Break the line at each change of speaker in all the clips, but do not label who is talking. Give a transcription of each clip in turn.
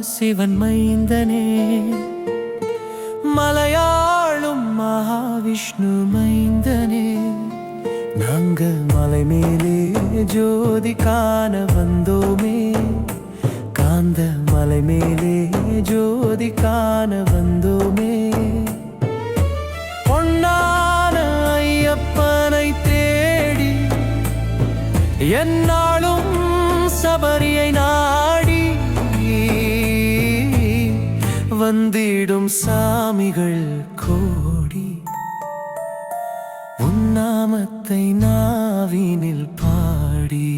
சிவன் மைந்தனே. மலையாளும் மகாவிஷ்ணு மைந்தனே. நாங்கள் மலை மேலே ஜோதி காண வந்தோமே. காந்த மலை மேலே ஜோதி காண வந்தோமே. வந்திடும் சாமிகள் கோடி. உன்னாமத்தை நாவினில் பாடி.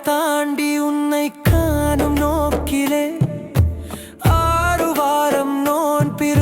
தாண்டி உன்னை காணும் நோக்கிலே ஆறு வாரம் நோன் பிற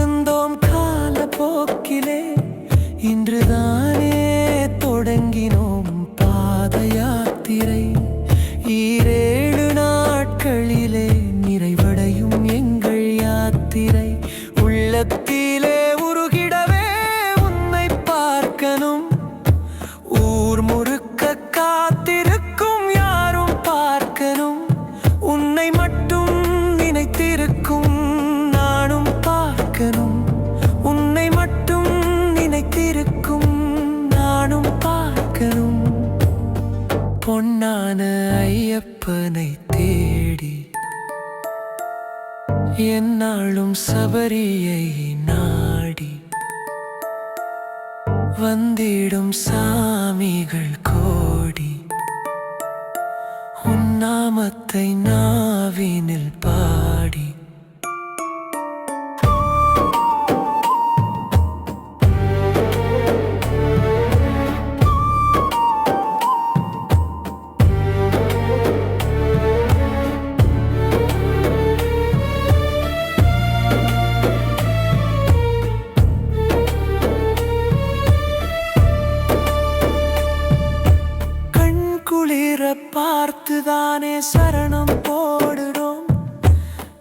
பொன்னான ஐயப்பனை தேடி என்னாலும் சபரியை நாடி வந்திடும் சாமிகள் கோடி உன்னாமத்தை நாவினில் பாடி குளிர பார்த்துதானே சரணம் போடுறோம்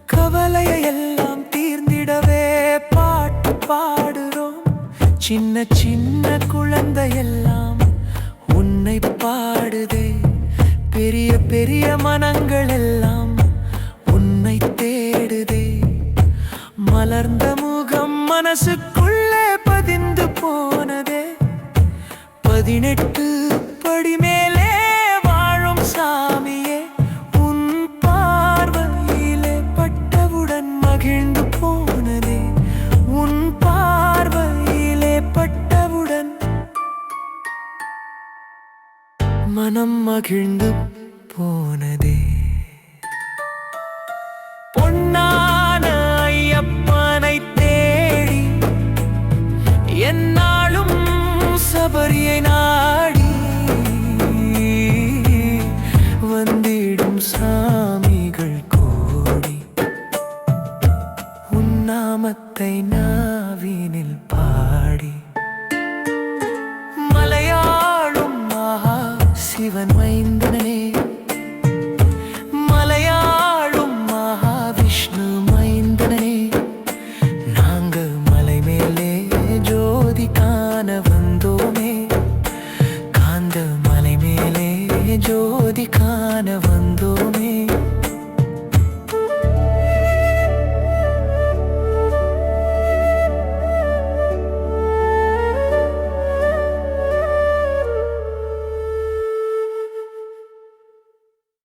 கவலையை எல்லாம் தீர்ந்திடவே பாட்டு பாடுறோம். சின்ன சின்ன குழந்தையெல்லாம் உன்னை பாடுதே. பெரிய பெரிய மனங்கள் எல்லாம் உன்னை தேடுதே. மலர்ந்த முகம் மனசுக்குள்ளே பதிந்து போனதே. பதினெட்டு படி மேலே பட்டவுடன் மகிழ்ந்து போனதே உன் பார்வையிலே பட்டவுடன். மனம் மகிழ்ந்து போனதே. சிவன் மைந்தனே மலையாளும் மகாவிஷ்ணு மைந்தனே நாங்க மலை மேலே ஜோதி காண வந்தோமே காந்த மலை மேலே ஜோதி காண வந்தோமே